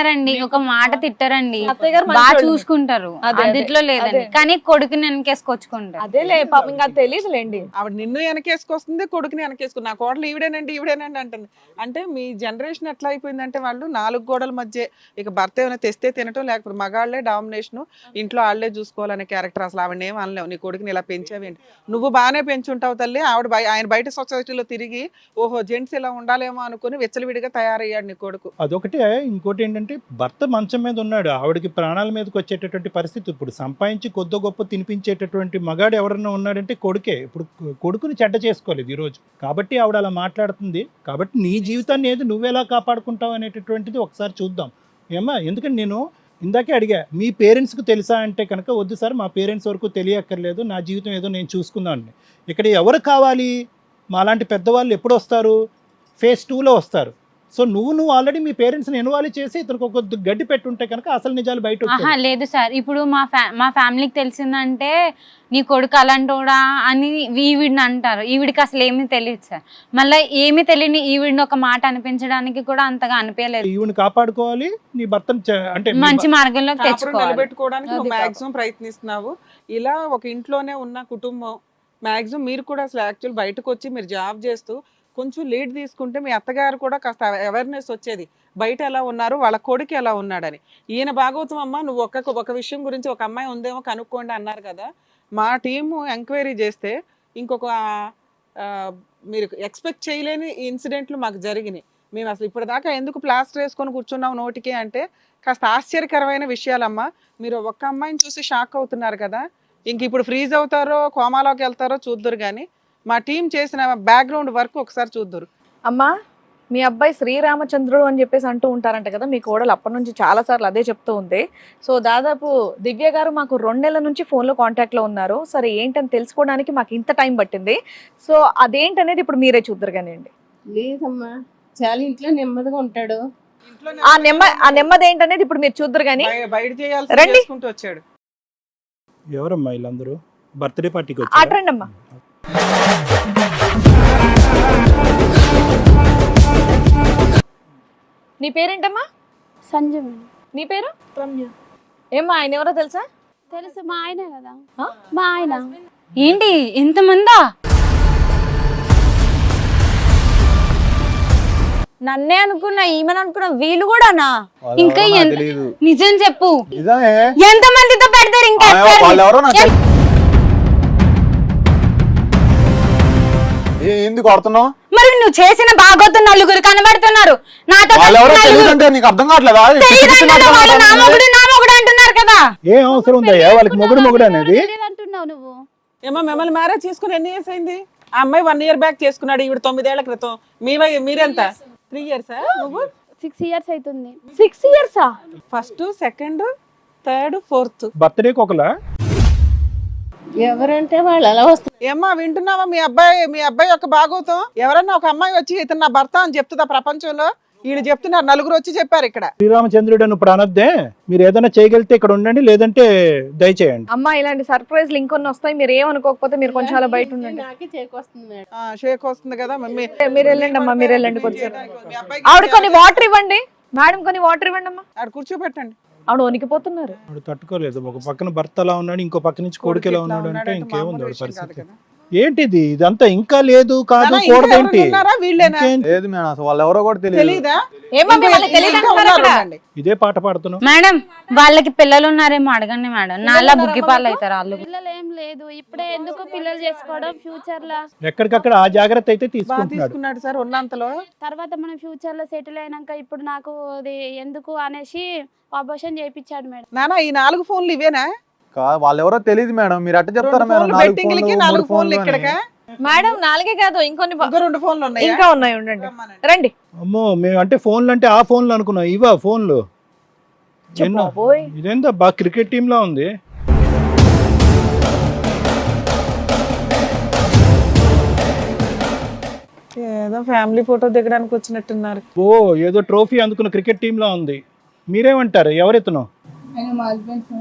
ఏమన్నారండి ఒక మాట తిట్టారండి. బాగా. చూసుకుంటారు అదే, అదే. అదిట్లో లేదండి. కానీ కొడుకుని వెనకేసుకొచ్చుకుంటారు. అదేలే పాపం ఇంకా తెలియదులేండి ఆవిడ నిన్ను వెనకేసుకొస్తుంది కొడుకుని వెనకేసుకుని నా కోడలు ఈవిడేనండి ఈవిడేనండి అంటుంది. అంటే మీ జనరేషన్ ఎట్లా అయిపోయిందంటే వాళ్ళు నాలుగు గోడల మధ్య ఇక భర్త ఏమైనా తెస్తే తినటం లేకపోతే మగాళ్ళే డామినేషన్ ఇంట్లో వాళ్ళే చూసుకోవాలనే క్యారెక్టర్ అసలు ఆవిడ ఏం అనలేవు. నీ కొడుకుని ఇలా పెంచావేంటి? నువ్వు బాగానే పెంచుంటావు తల్లి ఆవిడ ఆయన బయట సొసైటీలో తిరిగి ఓహో జెంట్స్ ఇలా ఉండాలేమో అనుకుని విచ్చలవిడిగా తయారయ్యాడు నీ కొడుకు. అదొకటే ఇంకోటి ఏంటంటే భర్త మంచం మీద ఉన్నాడు. ఆవిడకి ప్రాణాల మీదకి వచ్చేటటువంటి పరిస్థితి. ఇప్పుడు సంపాదించి కొద్ది గొప్ప తినిపించేటటువంటి మగాడు ఎవరన్నా ఉన్నాడంటే కొడుకే. ఇప్పుడు కొడుకుని చెడ్డ చేసుకోలేదు ఈరోజు కాబట్టి ఆవిడ అలా మాట్లాడుతుంది. కాబట్టి నీ జీవితాన్ని ఏది నువ్వెలా కాపాడుకుంటావు అనేటటువంటిది ఒకసారి చూద్దాం. ఏమ్మా ఎందుకంటే నేను ఇందాకే అడిగా మీ పేరెంట్స్కి తెలుసా అంటే కనుక వద్దు సార్ మా పేరెంట్స్ వరకు తెలియక్కర్లేదు. నా జీవితం ఏదో నేను చూసుకుందామని. ఇక్కడ ఎవరు కావాలి? మాలాంటి పెద్దవాళ్ళు ఎప్పుడు వస్తారు? ఫేజ్ టూలో వస్తారు. సో నువ్వు నువ్వు ఆల్రెడీ మీ పేరెంట్స్ని ఇన్వాల్వ్ చేసి ఇతనికి ఒక గడ్డి పెట్టుంటే కనుక అసలు నిజాలు బయట. లేదు సార్. ఇప్పుడు మా ఫ్యా మా ఫ్యామిలీకి తెలిసిందంటే నీ కొడుకు అలాంటోడా అని ఈవిడిని అంటారు. ఈవిడికి అసలు ఏమీ తెలియదు సార్. మళ్ళీ ఏమీ తెలియని ఈవిడిని ఒక మాట అనిపించడానికి కూడా అంతగా అనిపించలేదు. ఈవిని కాపాడుకోవాలి నీ భర్తను చ- అంటే మంచి తెచ్చుకోవాలి. నిలబెట్టుకోవడానికి. మాక్సిమం ప్రయత్నిస్తున్నావు. ఇలా ఒక ఇంట్లోనే ఉన్న కుటుంబం మాక్సిమం మీరు కూడా అసలు యాక్చువల్ బయటకు వచ్చి మీరు జాబ్ చేస్తూ కొంచెం లీడ్ తీసుకుంటే మీ అత్తగారు కూడా కాస్త అవేర్నెస్ వచ్చేది. బయట ఎలా ఉన్నారు? వాళ్ళ కొడుకు ఎలా ఉన్నాడని. ఈయన భాగవతం అమ్మ నువ్వు ఒక్క ఒక విషయం గురించి ఒక అమ్మాయి ఉందేమో కనుక్కోండి అన్నారు కదా. మా టీము ఎంక్వైరీ చేస్తే ఇంకొక మీరు ఎక్స్పెక్ట్ చేయలేని ఇన్సిడెంట్లు మాకు జరిగినాయి. మేము అసలు ఇప్పటిదాకా ఎందుకు ప్లాస్టర్ వేసుకొని కూర్చున్నాం నోటికి అంటే కాస్త ఆశ్చర్యకరమైన విషయాలమ్మా. మీరు ఒక్క అమ్మాయిని చూసి షాక్ అవుతున్నారు కదా. ఇంక ఇప్పుడు ఫ్రీజ్ అవుతారో కోమాలోకి వెళ్తారో చూద్దరు కానీ మా టీం చేసిన బ్యాక్గ్రౌండ్ వర్క్ ఒకసారి చూద్దరు. అమ్మా మీ అబ్బాయి శ్రీరామచంద్రుడు అని చెప్పేసి అంటూ ఉంటారంట కదా మీ కోడలు అప్పటి నుంచి చాలా సార్లు అదే చెప్తూ ఉంది సో దాదాపు దివ్య గారు మాకు రెండు నెలల నుంచి ఫోన్లో కాంటాక్ట్లో ఉన్నారు. సరే ఏంటని తెలుసుకోవడానికి మాకు ఇంత టైం పట్టింది. సో అదేంటనేది ఇప్పుడు మీరే చూద్దరు కానివ్వండి. లేదమ్మా చాలా ఇంట్లో నెమ్మదిగా ఉంటాడు. ఆ నెమ్మ ఆ నెమ్మది ఏంటనేది ఇప్పుడు మీరు చూద్దరు కానీ. బయ- బయట చేయాల్సి రండి. చేసుకుంటూ వచ్చాడు. ఎవరమ్మా వీళ్ళందరూ? బర్త్డే పార్టీకి వచ్చారు? అమ్మా నీ పేరేంటమ్మా? సంజయ్ నీ పేరు? ఏమ్మా ఆయన ఎవరో తెలుసా? తెలుసు మా ఆయనే కదా. ఆ? మా ఆయన. ఏంటి ఇంతమందా నన్నే అనుకున్నా ఈమెను అనుకున్నా వీళ్ళు కూడానా? ఇంకా. నిజం చెప్పు. నిజమే ఎంత మందితో పెడతారు ఇంకా ఆ, affair ని? వాళ్ళెవరో నాకు తెలీదు. ఏ, ఎందుకు కొడుతున్నావు మరి నువ్వు చేసిన బాగోతు నలుగురు కనబడుతున్నారు. నాతో కలిసి వాళ్ళెవరో నలుగురు తెలియదంటే నీకు అర్థం కావట్లేదా? తెలియదంటున్నా వాళ్ళు నా మొగుడు నా మొగుడు అంటున్నారు కదా. ఏం అవసరం ఉందయ్యా? వాళ్ళకి మొగుడు మొగుడు అనేది? తెలియదు అంటున్నావు నువ్వు. ఏమో మిమ్మల్ని మ్యారేజ్ చేసుకుని ఎన్ని ఇయర్స్ అయింది? ఆ అమ్మాయి వన్ ఇయర్ బ్యాక్ చేసుకున్నాడు ఈవిడ తొమ్మిదేళ్ళ క్రితం. మీ వయ- మీరెంత త్రీ ఇయర్స్ నువ్వు? సిక్స్ ఇయర్స్ అవుతుంది. సిక్స్ ఇయర్సా ఫస్ట్ సెకండ్ థర్డ్ ఫోర్త్ బర్త్డేకి ఒకలా? ఎవరంటే వాళ్ళు అలా వస్తారు ఏమ్మా వింటున్నావా? మీ అబ్బాయి మీ అబ్బాయి యొక్క భాగవతం ఎవరన్నా ఒక అమ్మాయి వచ్చి ఇతను నా భర్త అని చెప్తుందా ప్రపంచంలో? ఈయన చెప్తున్నారు నలుగురు వచ్చి చెప్పారు ఇక్కడ. శ్రీరామచంద్రుడు అని ఇప్పుడు అనొద్దే మీరు ఏదైనా చేయగలిగితే ఇక్కడ ఉండండి లేదంటే దయచేయండి. అమ్మా ఇలాంటి సర్ప్రైజ్లు ఇంకొన్ని వస్తాయి. మీరు ఏమనుకోకపోతే మీరు కొంచెం అలా బయట ఉండండి. నాకే చేకొస్తుంది మేడం. ఆ, షేక్ వస్తుంది కదా మమ్మీ మీరు వెళ్ళండి అమ్మా మీరు వెళ్ళండి కొంచెం. ఆవిడ కొన్ని వాటర్ ఇవ్వండి. మేడం కొన్ని వాటర్ ఇవ్వండి అమ్మా. ఆడ కూర్చోబెట్టండి. ఆవిడ వణికిపోతున్నారు. వాడు తట్టుకోలేదు. ఒక పక్కన భర్త అలా ఉన్నాడు ఇంకో పక్క నుంచి కొడుకు ఎలా ఉన్నాడు అంటే ఇంకేముంది పరిస్థితి. ఏంటిది? ఇదంతా ఇంకా లేదు కాదు కూడదేంటి? లేదు మేడం అసలు వాళ్ళు ఎవరో కూడా తెలియదు. ఇదే పాట పాడుతున్నావు మేడం వాళ్ళకి పిల్లలు ఉన్నారేమో అడగండి మేడం. నాలా బుగ్గి పాలు అవుతారు వాళ్ళు. పిల్లలు ఏం లేదు ఇప్పుడే ఎందుకు పిల్లలు చేసుకోవడం ఫ్యూచర్లో ఎక్కడికక్కడ ఆ జాగ్రత్త అయితే తీసుకుంటున్నాడు. తీసుకున్నాడు సార్ ఉన్నంతలో. తర్వాత మనం ఫ్యూచర్లో సెటిల్ అయినాక ఇప్పుడు నాకు అది ఎందుకు అనేసి అబోషన్ చేయించాడు మేడం. నానా ఈ నాలుగు ఫోన్లు ఇవేనా? వాళ్ళు ఎవరో తెలియదు మేడం. మీరు అట్ట చెప్తారా మేడం? నాలుగు ఫోన్లు, నాలుగు ఫోన్లు. ఇక్కడికా? మేడం నాలుగే కాదు ఇంకొన్ని రెండు ఫోన్లు ఉన్నాయా? ఇంకా ఉన్నాయి ఉండండి. రండి. అమ్మో మేము అంటే ఫోన్లు అంటే ఆ ఫోన్లు అనుకున్నాం. ఇవా ఫోన్లు? ఇదేందో బాగా క్రికెట్ టీమ్ లా ఉంది. ఏదో ఫ్యామిలీ ఫోటో దిగడానికి వచ్చినట్టున్నారు. ఓ ఏదో ట్రోఫీ అందుకున్న క్రికెట్ టీమ్ లా ఉంది. మీరేమంటారు?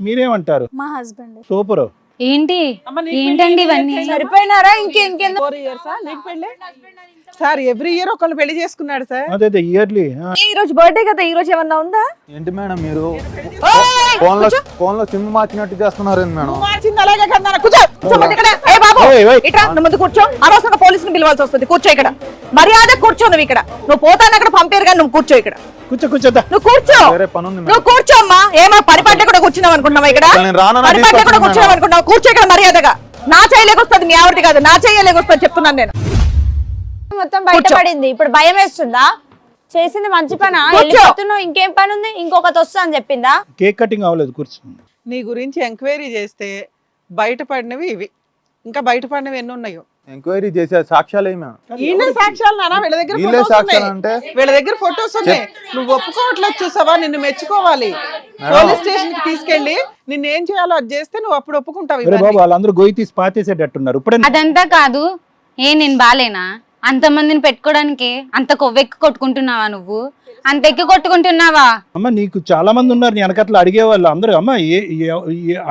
మీరేమంటారు? మా హస్బెండ్ సూపర్. ఏంటి? అమ్మ, నీకు ఏంటండి ఇవన్నీ? సరిపోయినారా? ఇంకెందుకు? ఫోర్ ఇయర్స్ నీకు పెళ్ళి? సార్ ఎవ్రీ ఇయర్ ఒకళ్ళు పెళ్ళి చేసుకున్నాడు సార్. అదే అదే ఇయర్లీ ఈ రోజు బర్త్డే కదా ఈ రోజు ఏమన్నా ఉందా? ఏంటి మేడం మీరు? ఫోన్లో ఫోన్లో సిమ్ మార్చినట్టు చేస్తున్నారు మేడం? మార్చింది అలాగే కదా కూర్చో. కూర్చోమంటే ఇక్కడ. ఏ బాబు! ఇట్రా నువ్వు ముందు కూర్చో. అనవసరంగా పోలీసుని పిలవాల్సి వస్తుంది. కూర్చో ఇక్కడ. మర్యాద కూర్చో నువ్వు ఇక్కడ. నువ్వు పోతాను అక్కడ పంపారు కానీ నువ్వు కూర్చో ఇక్కడ. కూర్చో కూర్చోద్దా నువ్వు కూర్చో. వేరే పని ఉంది నువ్వు కూర్చో అమ్మా. ఏమో పని పట్ల కూడా కూర్చున్నావు అనుకున్నావా ఇక్కడ? పని పట్ల కూడా కూర్చున్నావు మేడం. అనుకున్నావు కూర్చో ఇక్కడ మర్యాదగా. నా చేయలేకొస్తుంది మీ ఆవిడది కాదు నా చేయలేకొస్తుంది చెప్తున్నాను నేను. మొత్తం బయటపడింది ఇప్పుడు భయం వేస్తుందా? చేసింది మంచి పనా. వెళ్ళిపోతున్నావు ఇంకేం పని ఉంది? ఇంకొకటి వస్తా అని చెప్పిందా? కేక్ కటింగ్ అవ్వలేదు కూర్చో. నీ గురించి ఎంక్వైరీ చేస్తే బయటపడినవి ఇవి. ఇంకా బయటపడినవి ఎన్ని ఉన్నాయో? ఎంక్వైరీ చేసే సాక్ష్యాలు ఏమి? వీళ్ళే సాక్ష్యాలు నానా? వీళ్ళ దగ్గర వీళ్ళే photos సాక్ష్యాలు ఉన్నాయి. అంటే వీళ్ళ దగ్గర ఫొటోస్ ఉన్నాయి. నువ్వు ఒప్పుకోవట్లేదు చూసావా? నిన్ను మెచ్చుకోవాలి. పోలీస్ స్టేషన్కి తీసుకెళ్ళి నిన్ను ఏం చేయాలో అది చేస్తే నువ్వు అప్పుడు ఒప్పుకుంటావు అరే బాబు ఇవన్నీ. వాళ్ళందరూ గొయ్యి తీసి పాతేసేటట్టున్నారు. ఇప్పుడే అదంతా కాదు. ఏ నేను బాలేనా? అంతమందిని పెట్టుకోవడానికి అంత కొవ్వెక్కి కొట్టుకుంటున్నావా నువ్వు? అంత ఎక్కి కొట్టుకుంటున్నావా? అమ్మ నీకు చాలా మంది ఉన్నారు నీ వెనకట్ల అడిగేవాళ్ళు. అందరూ అమ్మ ఏ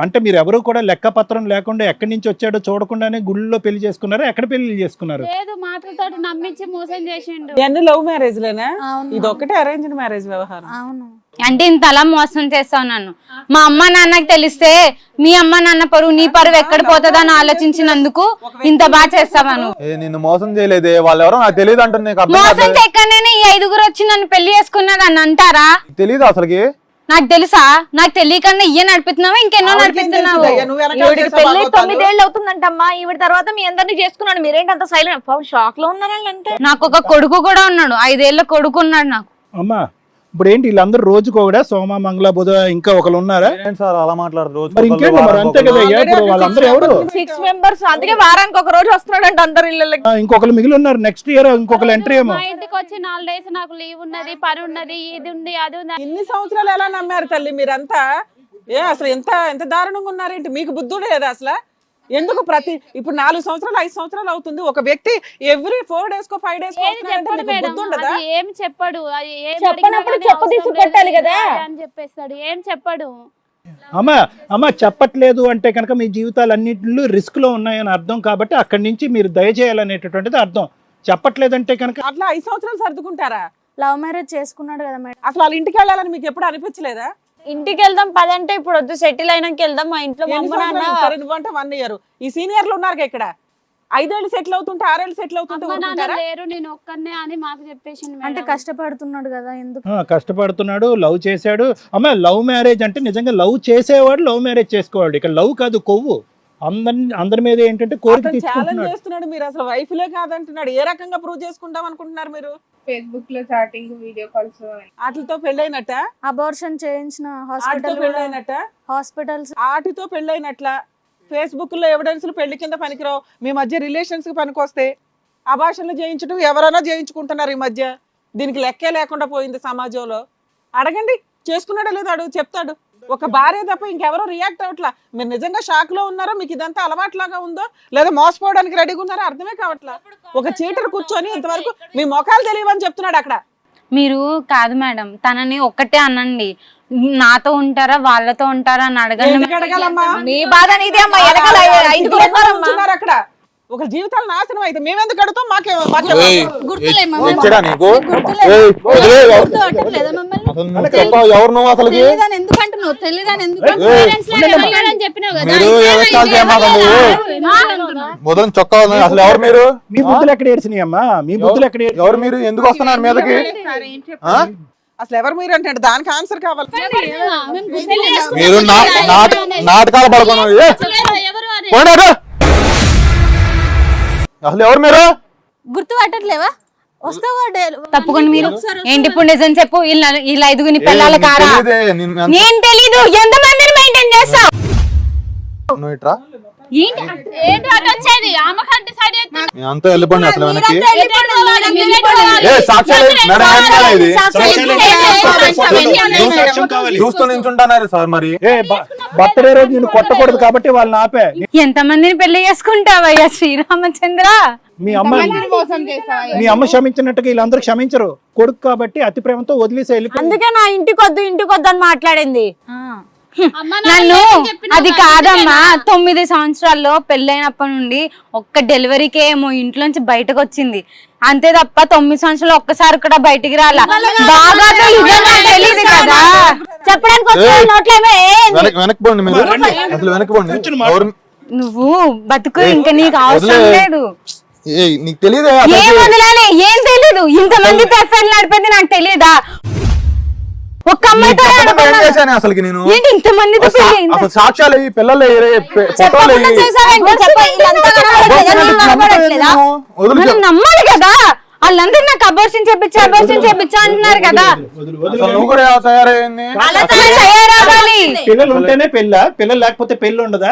అంటే మీరు ఎవరు కూడా లెక్క పత్రం లేకుండా ఎక్కడి నుంచి వచ్చాడో చూడకుండానే గుళ్ళో పెళ్ళి చేసుకున్నారా? ఎక్కడ పెళ్ళి చేసుకున్నారు? లేదు మాటలతో నమ్మించి మోసం చేసిండు. ఇవన్నీ లవ్ మ్యారేజ్ లేనా అవును. ఇది ఒకటే అరేంజ్డ్ మ్యారేజ్ వ్యవహారం. అవును. అంటే ఇంత అలా మోసం చేస్తావు నన్ను. మా అమ్మ నాన్నకి తెలిస్తే మీ అమ్మ నాన్న పరువు నీ పరువు ఎక్కడ పోతుందని ఆలోచించినందుకు ఇంత బాగా చేస్తావా నువ్వు? ఏ నిన్ను మోసం చేయలేదే. వాళ్ళు ఎవరో నాకు తెలియదు అంటుంది నీకు అర్థం మోసం ఈ ఐదుగురు వచ్చి నన్ను పెళ్ళి చేసుకున్నారని అంటారా? తెలియదు అసలుకి? నాకు తెలుసా? నాకు తెలియకుండా ఇయ్య నడిపిస్తున్నావా? ఇంకెన్నో నడిపిస్తున్నావు? పెళ్ళి. తొమ్మిదేళ్ళు అవుతుందంటమ్మా. ఈవిడ తర్వాత మీ అందరినీ చేసుకున్నాడు. మీరేంటి అంత సైలెంట్ షాక్లో నాకు ఒక కొడుకు కూడా ఉన్నాడు. ఐదేళ్ళ కొడుకు ఉన్నాడు నాకు. అమ్మా ఇప్పుడు ఏంటి వీళ్ళందరూ రోజుకు ఒకడా? సోమ మంగళ బుధ ఇంకా ఒకరు ఉన్నారా? సార్ అలా మాట్లాడరు. రోజు మరి ఒకళ్ళు, ఇంకేంటి మరి? వారానికి అంతే ఒకళ్ళు. కదా అయ్యా ఇప్పుడు వాళ్ళందరూ ఎవరు? సిక్స్ మెంబర్స్ అందుకే వారానికి ఒక రోజు వస్తున్నాడంట అందరు ఇళ్ళకి. ఆ, ఇంకొకరు మిగిలి ఉన్నారు. నెక్స్ట్ ఇయర్ ఇంకొకరు ఎంట్రీ ఏమో. మా ఇంటికి వచ్చి నాలుగు డేస్ నాకు లీవ్ ఉన్నది పని ఉన్నది ఇది ఉంది అది ఉంది. ఇన్ని సంవత్సరాలు ఎలా నమ్మారు తల్లి మీరంతా? ఏ అసలు ఎంత ఎంత దారుణంగా ఉన్నారేంటి? మీకు బుద్ధి లేదా అసలు? ఎందుకు ప్రతి ఇప్పుడు నాలుగు సంవత్సరాలు ఐదు సంవత్సరాలు అవుతుంది. ఒక వ్యక్తి ఎవ్రీ ఫోర్ డేస్ కో ఫైవ్ డేస్ ఏం చెప్పడు. చెప్పనప్పుడు చెప్పు తీసి కదా. అని చెప్పేస్తాడు. ఏం చెప్పడు? అమ్మ అమ్మ చెప్పట్లేదు అంటే కనుక మీ జీవితాలు అన్నింటిలో రిస్క్లో ఉన్నాయని అర్థం కాబట్టి అక్కడి నుంచి మీరు దయచేయాలనేటటువంటిది అర్థం. చెప్పట్లేదంటే కనుక అట్లా ఐదు సంవత్సరాలు సర్దుకుంటారా? లవ్ మ్యారేజ్ చేసుకున్నాడు కదా మేడం. అసలు వాళ్ళ ఇంటికి వెళ్ళాలని మీకు ఎప్పుడు అనిపించలేదా? ఇంటికి వెళ్దాం పదంటే ఇప్పుడు వద్దు సెటిల్ అయినాక వెళ్దాం మా ఇంట్లో మా అమ్మ నాన్న నువ్వంటే వన్ ఇయర్ ఈ సీనియర్లు ఉన్నారు ఇక్కడ? ఐదేళ్ళు సెటిల్ అవుతుంటే ఆరేళ్ళు సెటిల్ అవుతుంటే? లేరు నేను ఒక్కనే అని మాకు చెప్పేసిండు అంటే. కష్టపడుతున్నాడు కదా ఎందుకు? ఆ, కష్టపడుతున్నాడు లవ్ చేశాడు. అమ్మ లవ్ మ్యారేజ్ అంటే నిజంగా లవ్ చేసేవాడు లవ్ మ్యారేజ్ చేసుకోవాడు. ఇక్కడ లవ్ కాదు కొవ్వు. అందరి అందరి మీద ఏంటంటే కోరిక ఛాలెంజ్ తీసుకుంటున్నాడు చేస్తున్నాడు మీరు అసలు వైఫ్లే కాదంటున్నాడు. ఏ రకంగా ప్రూవ్ చేసుకుంటాం అనుకుంటున్నారు మీరు? ఫేస్బుక్లో చాటింగ్ వీడియో కాల్స్ వాటితో పెళ్ళైనట్ట? అబార్షన్ చేయించిన వాటితో హాస్పిటల్ పెళ్ళైనట్ట? హాస్పిటల్స్ ఆటితో పెళ్ళైనట్ల? ఫేస్బుక్లో ఎవిడెన్స్లు పెళ్ళి కింద పనికిరావు? మీ మధ్య రిలేషన్స్కి పనికొస్తే అభాషణలు చేయించడం ఎవరైనా చేయించుకుంటున్నారు ఈ మధ్య. దీనికి లెక్కే లేకుండా పోయింది సమాజంలో. అడగండి. చేసుకున్నాడో లేదో అడుగు. చెప్తాడు. ఒక భార్య తప్ప ఇంకెవరో రియాక్ట్ అవ్వట్లా? మీరు నిజంగా షాక్లో ఉన్నారో? మీకు ఇదంతా అలవాట్లాగా ఉందో? లేదా మోసపోవడానికి రెడీగా ఉన్నారో? అర్థమే కావట్లా. ఒక చీటర్ కూర్చొని ఇంతవరకు మీ మొఖాలు తెలియవని చెప్తున్నాడు అక్కడ. మీరు కాదు మేడం తనని ఒక్కటే అనండి. నాతో ఉంటారా? వాళ్ళతో ఉంటారా? అని అడగండి నీ బాధ నీదే అమ్మా. వెనకాల అక్కడ. ఒక జీవితాలు నాశనం అయితే మేమెందుకు అడుగుతాం మాకే మాకే ఏయ్, గుర్తులే ఏయ్, మమ్మల్ని. వచ్చాడా నీకు గుర్తులేదు. ఏయ్, వదిలే, ఎవరు- గుర్తు పట్టట్లేదా మమ్మల్ని? అసలు నువ్వు చెప్పావు, ఎవరు నువ్వు అసలుకి? తెలీదని ఎందుకు? అంటున్నావు? ఎందుకు చెప్పినావు కదా. మీరు ఇది చేయమాకండి. మొదలు చొక్కా ఉంది. అసలు ఎవరు మీరు? మీ బుద్ధులు ఎక్కడ ఏడ్చినాయి అమ్మా? మీ బుద్ధులు ఎక్కడ ఏడ్చినాయి? ఎవరు మీరు? ఎందుకు వస్తున్నారు మీదకి? ఆ? అసలు ఎవరు మీరు అంటే దానికి ఆన్సర్ కావాలి. మేము. మీరు నా- నాట- నాటకాలు పడుకున్నారు ఏ, ఎవరు అని పోండి అటు. అసలు ఎవరు మీరు? గుర్తు పట్టట్లేవా వస్తావా తప్పుకొని మీరు. ఏంటి ఇప్పుడు నిజం చెప్పు? వీళ్ళ ఐదుగుని ఏ, పిల్లల కారా? తెలీదే, నిన్ను ఎంత- నేను తెలీదు. ఎంతమందిని మెయింటైన్ చేస్తావు? అంతా వెళ్ళిపోండి అసలు వెనక్కి. చూస్తూ సార్ మరి. బర్త్డే రోజు నేను కొట్టకూడదు కాబట్టి వాళ్ళని ఆపే. ఎంతమందిని పెళ్ళి చేసుకుంటావయ్యా? శ్రీరామచంద్ర? మీ అమ్మ మీ అమ్మ క్షమించినట్టుగా వీళ్ళందరూ క్షమించరు. కొడుకు కాబట్టి అతి ప్రేమతో వదిలేసి వెళ్ళిపోయి అందుకే నా ఇంటికి వద్దు ఇంటికి వద్దు అని మాట్లాడింది. నాన్న అది కదా, కాదమ్మా? తొమ్మిది సంవత్సరాల్లో పెళ్ళైనప్పటి నుండి ఒక్క డెలివరీకే ఏమో ఇంట్లోంచి బయటకు వచ్చింది అంతే తప్ప తొమ్మిది సంవత్సరాలు ఒక్కసారి కూడా బయటికి రాలా. బాగా తెలియదు కదా. చెప్పడానికి నువ్వు బతుకు ఇంకా నీకు అవసరం. లేదు. ఏయ్, నీకు తెలియదే ఏం అసలుకి? వదలాలి ఏం తెలీదు? ఇంతమంది ఎఫ్ఐఆర్ నడిపింది నాకు తెలియదా ఒక్క అమ్మాయితో. చేశాను అసలుకి నేను ఏంటి అసలు పెళ్ళి ఇంత- అసలు సాక్ష్యాలు పిల్లలు ఇవి, పె- ఫోటోలు చెప్పకుండా ఇవి. చేసావేంటి? చెప్ప ఇదంతా కనబడట్లేదా? నీకు కనబడట్లేదా? వదిలి మనం చెప్పు. నమ్మాలి కదా వాళ్ళందరూ నాకు అబోర్షన్ అబోర్షన్ చేపించా అంటున్నారు కదా వదులు, వదులు. అసలు నువ్వు కూడా ఎలా తయారైంది అలా అసలు తయారవ్వాలి పిల్లలు ఉంటేనే పెళ్ళ పిల్లలు లేకపోతే పెళ్ళి ఉండదా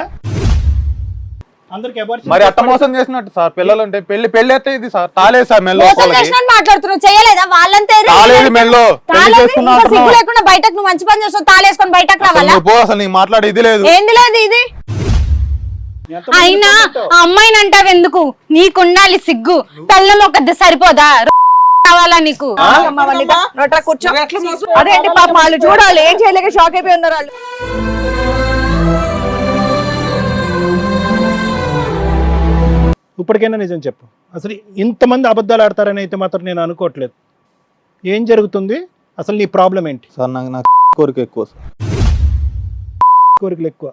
మరి అట్ట మోసం చేసినట్టు సార్ పిల్లలు అంటే పెళ్ళి పెళ్ళి అయితే ఇది సార్ తాలేదు సార్ మెల్లో మాట్లాడుతున్నావు చేయలేదా? వాళ్ళంతా తాలేదు మెల్లో. పెళ్ళి. లేకుండా బయటకు నువ్వు మంచి పని చేస్తావు తాళేసుకొని బయటకు రావాలా? పో అసలు నీకు మాట్లాడే ఇది లేదు. ఏంది లేదు ఇది? అయినా? ఆ అమ్మాయిని అంటావు ఎందుకు? నీకుండాలి సిగ్గు. పెళ్ళం ఒక సరిపోదా? కావాలా నీకు? అదేంటి పాప వాళ్ళు చూడాలి ఏం చేయలేక షాక్ అయిపోయి ఉన్నారు వాళ్ళు. ఇప్పటికైనా నిజం చెప్పు. అసలు ఇంతమంది అబద్ధాలు ఆడతారని అయితే మాత్రం నేను అనుకోవట్లేదు. ఏం జరుగుతుంది? అసలు నీ ప్రాబ్లం ఏంటి? సార్ నాకు నాకు కోరిక ఎక్కువ సార్. కోరికలు ఎక్కువ.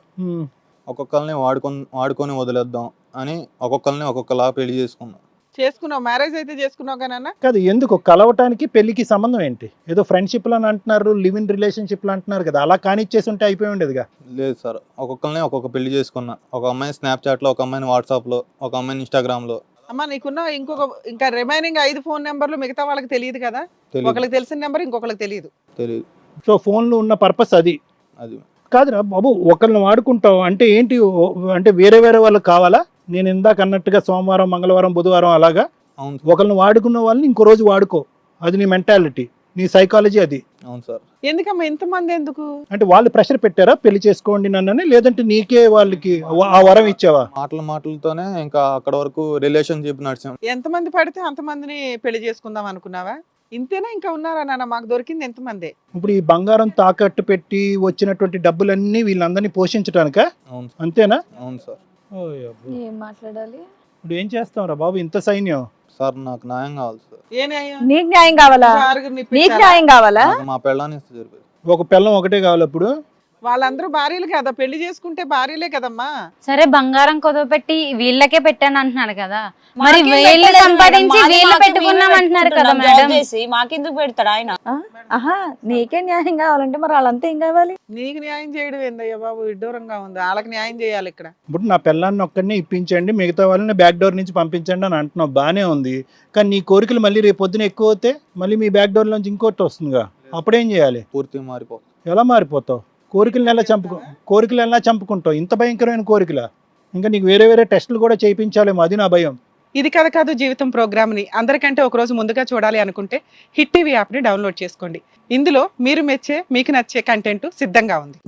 ఒక్కొక్కరిని వాడుకొని వాడుకొని వదిలేద్దాం అని ఒక్కొక్కరిని ఒక్కొక్కలా పెళ్ళి చేసుకున్నాం చేసుకున్నావు? మ్యారేజ్ అయితే చేసుకున్నావు కానీ అన్న? కాదు ఎందుకు? కలవటానికి పెళ్ళికి సంబంధం ఏంటి? ఏదో ఫ్రెండ్షిప్ అని అంటున్నారు లివ్ ఇన్ రిలేషన్షిప్ అంటున్నారు కదా అలా కానిచ్చేసి ఉంటే అయిపోయి ఉండేదిగా? లేదు సార్ ఒక్కొక్కరిని ఒక్కొక్క పెళ్ళి చేసుకున్నా. ఒక అమ్మాయిని స్నాప్చాట్లో ఒక అమ్మాయిని వాట్సాప్లో ఒక అమ్మాయిని ఇన్స్టాగ్రామ్లో అమ్మ నీకున్న ఇంకొక ఇంకా రిమైనింగ్ ఐదు ఫోన్ నెంబర్లు మిగతా వాళ్ళకి తెలియదు కదా? ఒకరికి తెలిసిన నెంబర్ ఇంకొకరికి తెలియదు. తెలియదు సో ఫోన్లో ఉన్న పర్పస్ అది. అది. కాదురా బాబు ఒకరిని వాడుకుంటావు అంటే ఏంటి? అంటే వేరే వేరే వాళ్ళకి కావాలా? నేను ఇందాక అన్నట్టుగా సోమవారం మంగళవారం బుధవారం అలాగా అవును ఒకరిని వాడుకున్న వాళ్ళని ఇంకో రోజు వాడుకో. అది నీ మెంటాలిటీ నీ సైకాలజీ అది. అవును సార్. ఎందుకమ్మా ఇంతమంది ఎందుకు? అంటే వాళ్ళు ప్రెషర్ పెట్టారా? పెళ్ళి చేసుకోండి నన్నని? లేదంటే నీకే వాళ్ళకి వ- ఆ వరం ఇచ్చావా? మాటల మాటలతోనే ఇంకా అక్కడ వరకు రిలేషన్షిప్ నడిచాం. ఎంతమంది పడితే అంతమందిని పెళ్ళి చేసుకుందాం అనుకున్నావా? ఇంతేనా ఇంకా ఉన్నారా నాన్న? మాకు దొరికింది ఎంతమంది ఇప్పుడు ఈ బంగారం తాకట్టు పెట్టి వచ్చినటువంటి డబ్బులన్నీ వీళ్ళందరినీ పోషించడానిక అవును అంతేనా? అవును సార్. ఏం మాట్లాడాలి? ఇప్పుడు ఏం చేస్తాం రా బాబు? ఇంత సైన్యం. సార్ నాకు న్యాయం కావాలి సార్. ఏ న్యాయం? నీకు న్యాయం కావాలా? ఆరుగురిని నీకు? న్యాయం కావాలా? నాకు మా పెళ్ళాన్ని ఇస్తే జరిపేది ఒక పిల్లం ఒకటే కావాలి ఇప్పుడు వాళ్ళందరూ భార్యలు కదా పెళ్ళి చేసుకుంటే భార్యలే కదమ్మా. సరే బంగారం కుదవ పెట్టి వీళ్ళకే పెట్టాను అంటున్నాడు కదా. మరి వీళ్ళు. సంపాదించి వీళ్ళు పెట్టుకున్నాం అంటున్నారు కదా. మేడం. చేసి. మాకెందుకు పెడతాడు ఆయన? ఆహా నీకే న్యాయం కావాలంటే మరి వాళ్ళంతా ఏం కావాలి? నీకు న్యాయం చేయడం ఏందయ్యా బాబు? విడ్డూరంగా ఉంది. వాళ్ళకి న్యాయం చేయాలి ఇక్కడ. ఇప్పుడు నా పిల్లాన్ని ఒక్కడిని ఇప్పించండి మిగతా వాళ్ళని బ్యాక్ డోర్ నుంచి పంపించండి అని అంటున్నావు. బాగానే ఉంది. కానీ నీ కోరికలు మళ్ళీ రేపు పొద్దున ఎక్కువ అవుతే మళ్ళీ మీ బ్యాక్ డోర్ నుంచి ఇంకోటి వస్తుందిగా. అప్పుడేం చేయాలి? పూర్తిగా మారిపోతుంది. ఎలా మారిపోతావు? కోరికలను ఎలా చంపుకు కోరికలు ఎలా చంపుకుంటావు? ఇంత భయంకరమైన కోరికలా. ఇంకా నీకు వేరే వేరే టెస్టులు కూడా చేయించాలేమో అది నా భయం. ఇది కథ కాదు జీవితం ప్రోగ్రామ్ని. అందరికంటే ఒక రోజు ముందుగా చూడాలి అనుకుంటే హిట్ టీవీ యాప్ని డౌన్లోడ్ చేసుకోండి. ఇందులో మీరు మెచ్చే మీకు నచ్చే కంటెంట్ సిద్ధంగా ఉంది.